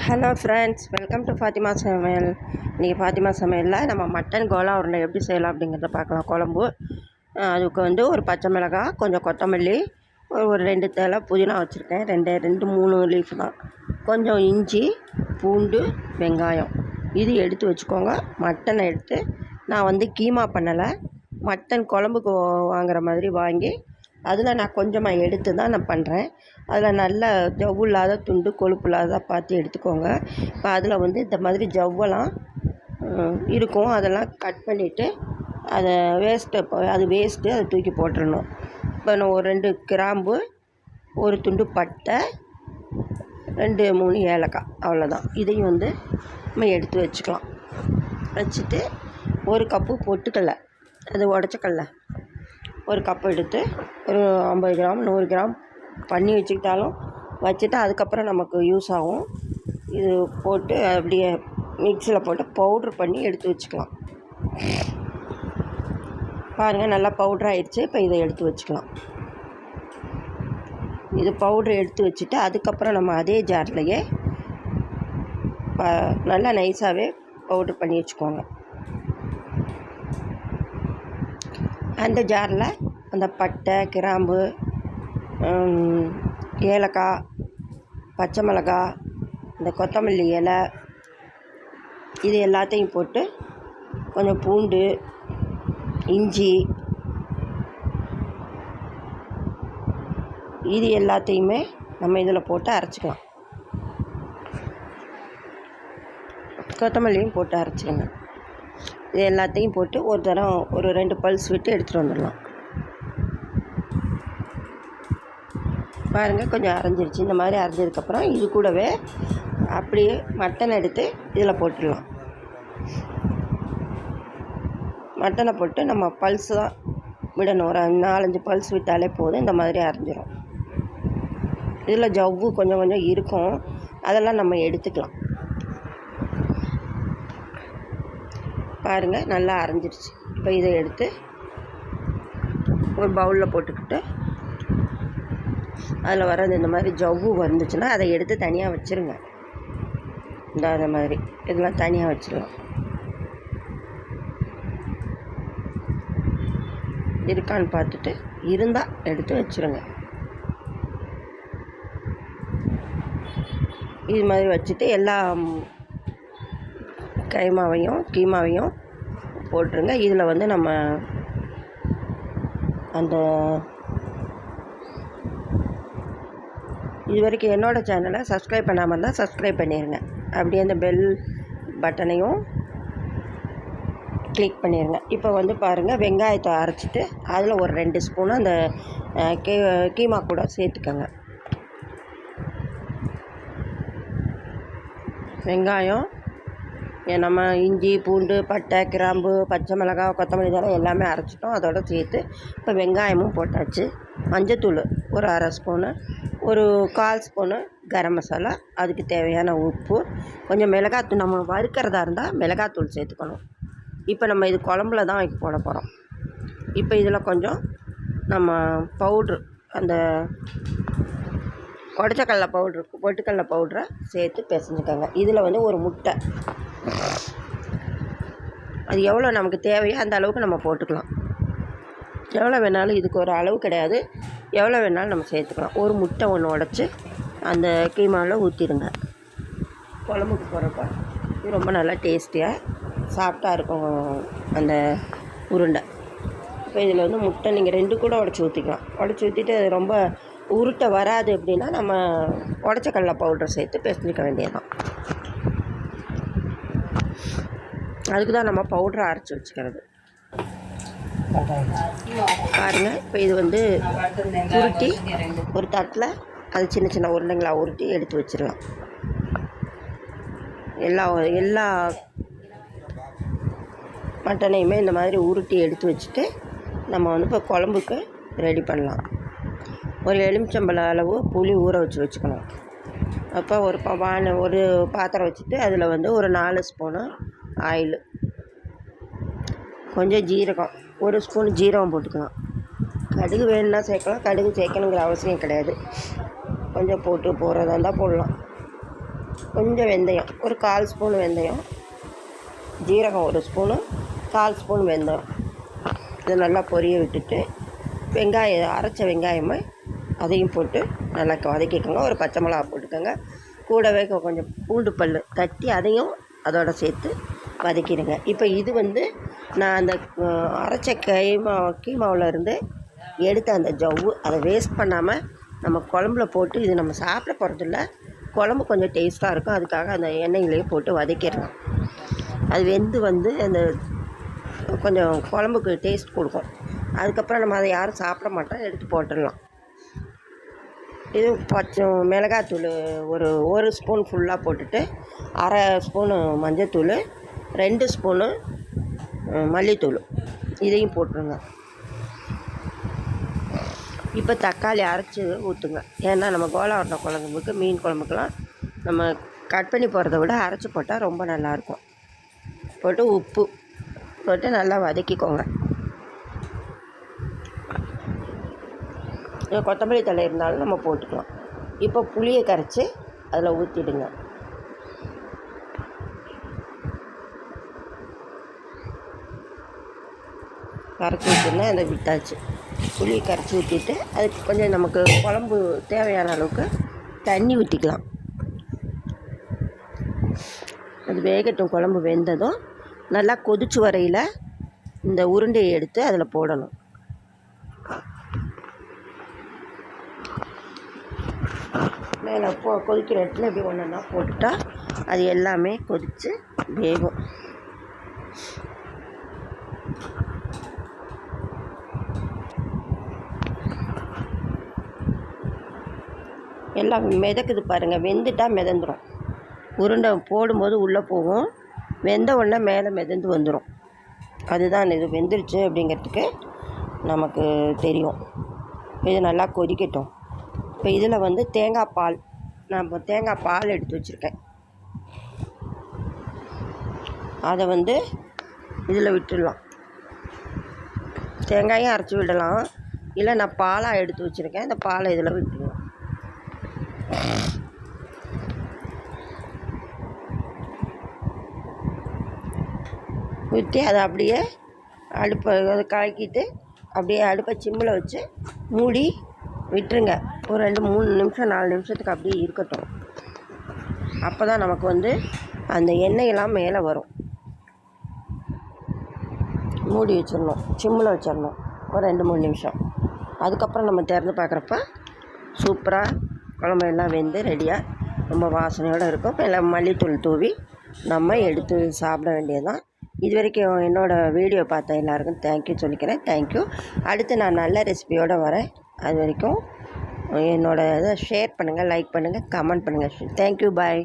Hello friends welcome to Fatima சமையல் இன்றைக்கி ஃபாத்திமா சமையலில் நம்ம மட்டன் கோலா உருண்டை எப்படி செய்யலாம் அப்படிங்கிறத பார்க்கலாம். குழம்பு. அதுக்கு வந்து ஒரு பச்சை மிளகாய் கொஞ்சம் கொத்தமல்லி ஒரு ஒரு ரெண்டு தலை புதினா வச்சுருக்கேன். ரெண்டு ரெண்டு மூணு லீஃப் தான். கொஞ்சம் இஞ்சி பூண்டு வெங்காயம். இது எடுத்து வச்சுக்கோங்க. மட்டனை எடுத்து நான் வந்து கீமா பண்ணலை. மட்டன் குழம்புக்கு வாங்குற மாதிரி வாங்கி அதில் நான் கொஞ்சமாக எடுத்து தான் நான் பண்ணுறேன். அதில் நல்லா ஜவ்வு இல்லாத துண்டு கொழுப்பு இல்லாததாக பார்த்து எடுத்துக்கோங்க. இப்போ அதில் வந்து இந்த மாதிரி ஜவ்வெல்லாம் இருக்கும். அதெல்லாம் கட் பண்ணிவிட்டு அதை வேஸ்ட்டு அது வேஸ்ட்டு அதை தூக்கி போட்டுடணும் இப்போ நான் ஒரு ரெண்டு கிராம்பு ஒரு துண்டு பட்டை ரெண்டு மூணு ஏலக்காய் அவ்வளோதான். இதையும் வந்து நம்ம எடுத்து வச்சுக்கலாம். வச்சுட்டு ஒரு கப்பு பொட்டுக்கடலை. அது உடச்சக்கடலை ஒரு கப் எடுத்து ஒரு ஐம்பது கிராம் நூறு கிராம் பண்ணி வச்சுக்கிட்டாலும் வச்சுட்டு அதுக்கப்புறம் நமக்கு யூஸ் ஆகும். இது போட்டு அப்படியே மிக்சியில் போட்டு பவுட்ரு பண்ணி எடுத்து வச்சுக்கலாம். பாருங்கள் நல்லா பவுட்ரு ஆயிடுச்சு. இப்போ இதை எடுத்து வச்சுக்கலாம். இது பவுட்ரு எடுத்து வச்சுட்டு அதுக்கப்புறம் நம்ம அதே ஜார்லேயே நல்லா நைஸாகவே பவுட்ரு பண்ணி வச்சுக்கோங்க. அந்த ஜாரில் அந்த பட்டை கிராம்பு ஏலக்காய் பச்சை மிளகாய் இந்த கொத்தமல்லி இலை இது எல்லாத்தையும் போட்டு கொஞ்சம் பூண்டு இஞ்சி இது எல்லாத்தையுமே நம்ம இதில் போட்டு அரைச்சிக்கலாம். கொத்தமல்லியும் போட்டு அரைச்சிக்கணும் இது எல்லாத்தையும் போட்டு ஒரு தரம் ஒரு ரெண்டு பல்ஸ் விட்டு எடுத்துகிட்டு வந்துடலாம். பாருங்கள் கொஞ்சம் அரைஞ்சிருச்சு. இந்த மாதிரி அரைஞ்சதுக்கப்புறம் இது கூடவே அப்படியே மட்டன் எடுத்து இதில் போட்டுடலாம். மட்டனை போட்டு நம்ம பல்ஸ் தான் விடணும். ஒரு நாலஞ்சு பல்ஸ் விட்டாலே போதும். இந்த மாதிரி அரைஞ்சிரும். இதில் ஜவ்வு கொஞ்சம் கொஞ்சம் இருக்கும். அதெல்லாம் நம்ம எடுத்துக்கலாம். பாருங்கள் நல்லா அரைஞ்சிருச்சு. இப்போ இதை எடுத்து ஒரு பவுலில் போட்டுக்கிட்டு அதில் வர்றது இந்த மாதிரி ஜவ்வு வந்துச்சுன்னா அதை எடுத்து தனியாக வச்சுருங்க. இந்த அந்த மாதிரி. இதெல்லாம் தனியாக வச்சிடலாம் இருக்கான்னு பார்த்துட்டு இருந்தால் எடுத்து வச்சுருங்க. இது மாதிரி வச்சுட்டு எல்லா கைமாவையும் கீமாவையும் போட்டுருங்க. இதில் வந்து நம்ம அந்த இது வரைக்கும் என்னோடய சேனலை சப்ஸ்கிரைப் பண்ணாமல் இருந்தால் சப்ஸ்கிரைப் பண்ணிடுங்க அப்படியே அந்த பெல் பட்டனையும் கிளிக் பண்ணிடுங்க இப்போ வந்து பாருங்கள் வெங்காயத்தை அரைச்சிட்டு அதில் ஒரு ரெண்டு ஸ்பூன் அந்த கீ கீமா கூட சேர்த்துக்கோங்க. வெங்காயம் நம்ம இஞ்சி பூண்டு பட்டை கிராம்பு பச்சை மிளகாய் கொத்தமல்லி இதெல்லாம் எல்லாமே அரைச்சிட்டோம். அதோட சேர்த்து இப்போ வெங்காயமும் போட்டாச்சு. மஞ்சத்தூள் ஒரு அரை ஸ்பூனு ஒரு கால் ஸ்பூனு கரம் மசாலா அதுக்கு தேவையான உப்பு கொஞ்சம் மிளகாத்தூள் நம்ம வறுக்கிறதா இருந்தால் மிளகாத்தூள் சேர்த்துக்கணும். இப்போ நம்ம இது குழம்புல தான் வைக்க போட போகிறோம் இப்போ இதில் கொஞ்சம் நம்ம பவுட்ரு அந்த கொடைச்சக்கடலை பவுட்ரு பொட்டுக்கடலை பவுட்ரை சேர்த்து பிசைஞ்சுக்கோங்க. இதில் வந்து ஒரு முட்டை. அது எவ்வளோ நமக்கு தேவையோ அந்த அளவுக்கு நம்ம போட்டுக்கலாம். எவ்வளோ வேணாலும் இதுக்கு ஒரு அளவு கிடையாது. எவ்வளோ வேணாலும் நம்ம சேர்த்துக்கலாம். ஒரு முட்டை ஒன்று உடச்சி அந்த கீமாவில் ஊற்றிடுங்க குழம்புக்கு போகிறப்ப இது ரொம்ப நல்லா டேஸ்டியாக சாஃப்டாக இருக்கும் அந்த உருண்டை. இப்போ இதில் வந்து முட்டை நீங்கள் ரெண்டு கூட உடச்சி ஊற்றிக்கலாம் உடச்சி ஊற்றிட்டு அது ரொம்ப உருட்டை வராது அப்படின்னா நம்ம உடச்ச கடலை பவுடர் சேர்த்து பிசைஞ்சிக்க வேண்டியதுதான். அதுக்கு தான் நம்ம பவுடரை அரைச்சி வச்சுக்கிறது. பாருங்கள் இப்போ இது வந்து உருட்டி ஒரு தட்டில் அது சின்ன சின்ன உருளைங்களாக உருட்டி எடுத்து வச்சிடலாம். எல்லா எல்லா மட்டனையுமே இந்த மாதிரி உருட்டி எடுத்து வச்சுட்டு நம்ம வந்து இப்போ குழம்புக்கு ரெடி பண்ணலாம். ஒரு எலுமிச்சம்பழம் அளவு புளி ஊற வச்சு வச்சுக்கணும். அப்போ ஒரு ப- வான ஒரு பாத்திரம் வச்சுட்டு அதில் வந்து ஒரு நாலு ஸ்பூனு ஆயில். கொஞ்சம் ஜீரகம். ஒரு ஸ்பூன் ஜீரகம் போட்டுக்கலாம். கடுகு வேணும்னா சேர்க்கலாம். கடுகு சேர்க்கணுங்கிற அவசியம் கிடையாது. கொஞ்சம் போட்டு போடுறதா இருந்தால் போடலாம். கொஞ்சம் வெந்தயம். ஒரு கால் ஸ்பூன் வெந்தயம். ஜீரகம் ஒரு ஸ்பூனு. கால் ஸ்பூன் வெந்தயம். இதை நல்லா பொரிய விட்டுட்டு வெங்காயம் அரைச்ச வெங்காயமே அதையும் போட்டு நல்லா வதக்கிக்கோங்க. ஒரு பச்சை மிளகா போட்டுக்கோங்க. கூடவே கொஞ்சம் பூண்டு பல் தட்டி அதையும் அதோட சேர்த்து வதக்கிடுங்க. இப்போ இது வந்து நான் அந்த அரைச்ச கைமா கீமாவில் இருந்து எடுத்த அந்த ஜவ்வு அதை வேஸ்ட் பண்ணாமல் நம்ம குழம்புல போட்டு இது நம்ம சாப்பிட போகிறதில்ல குழம்பு கொஞ்சம் டேஸ்ட்டாக இருக்கும். அதுக்காக அந்த எண்ணெயிலேயே போட்டு வதக்கிடலாம் அது வெந்து வந்து அந்த கொஞ்சம் குழம்புக்கு டேஸ்ட் கொடுக்கும். அதுக்கப்புறம் நம்ம அதை யாரும் சாப்பிட மாட்டோம். எடுத்து போட்டுடலாம். இது பச்சை மிளகாத்தூள் ஒரு ஒரு ஸ்பூன் ஃபுல்லாக போட்டுட்டு அரை ஸ்பூனு மஞ்சத்தூள் ரெண்டு ஸ்பூனு மல்லித்தூள். இதையும் போட்டுருங்க. இப்போ தக்காளி அரைச்சி ஊற்றுங்க ஏன்னா நம்ம கோலா உருண்டை குழம்புக்கு மீன் குழம்புக்கெலாம் நம்ம கட் பண்ணி போகிறத விட அரைச்சி போட்டால் ரொம்ப நல்லாயிருக்கும். போட்டு உப்பு போட்டு நல்லா வதக்கிக்கோங்க. கொத்தமல்லி தழை இருந்தாலும் நம்ம போட்டுக்கலாம். இப்போ புளியை கரைச்சி அதில் ஊற்றிடுங்க கரைச்சி ஊற்றினா அதை விட்டாச்சு. புளியை கரைச்சி ஊற்றிட்டு அதுக்கு கொஞ்சம் நமக்கு குழம்பு தேவையான அளவுக்கு தண்ணி ஊற்றிக்கலாம் அது வேகட்டும் குழம்பு வெந்ததும். நல்லா கொதிச்சு வரையில் இந்த உருண்டையை எடுத்து அதில் போடணும். மேலே போ கொதிக்கிற இடத்துல இப்படி ஒன்று ஒன்றா அது எல்லாமே கொதித்து வேகும். எல்லாம் மிதக்குது பாருங்கள் வெந்துட்டா மிதந்துடும் உருண்டை போடும்போது உள்ளே போகும். வெந்த உடனே மேலே மிதந்து வந்துடும் அதுதான் இது. வெந்துருச்சு அப்படிங்கிறதுக்கு நமக்கு தெரியும். இது நல்லா கொதிக்கட்டும். இப்போ இதில் வந்து தேங்காய் பால். நான் இப்போ தேங்காய் பால் எடுத்து வச்சுருக்கேன். அதை வந்து இதில் விட்டுடலாம். தேங்காயும் அரைச்சி விடலாம். இல்லை நான் பாலாக எடுத்து வச்சுருக்கேன். இந்த பாலை இதில் விட்டுடலாம். ஊற்றி அதை அப்படியே அடுப்பை அதை கலக்கிட்டு அப்படியே அடுப்பை சிம்மில் வச்சு மூடி விட்டுருங்க. ஒரு ரெண்டு மூணு நிமிஷம் நாலு நிமிஷத்துக்கு அப்படியே இருக்கட்டும். அப்போ தான் நமக்கு வந்து அந்த எண்ணெயெல்லாம் மேலே வரும். மூடி வச்சிடணும். சிம்மில் வச்சிடணும். ஒரு ரெண்டு மூணு நிமிஷம். அதுக்கப்புறம் நம்ம திறந்து பார்க்குறப்ப சூப்பராக குழம்பு எல்லாம் வெந்து ரெடியாக ரொம்ப வாசனையோடு இருக்கும். எல்லாம் மல்லித்தூள் தூவி நம்ம எடுத்து சாப்பிட வேண்டியதுதான். இது வரைக்கும் என்னோடய வீடியோ பார்த்த எல்லாருக்கும் தேங்க்யூ சொல்லிக்கிறேன். தேங்க்யூ அடுத்து நான் நல்ல ரெசிபியோடு வரேன். அது வரைக்கும் என்னோடய இதை ஷேர் பண்ணுங்கள் லைக் பண்ணுங்கள் கமெண்ட் பண்ணுங்கள் தேங்க்யூ பாய்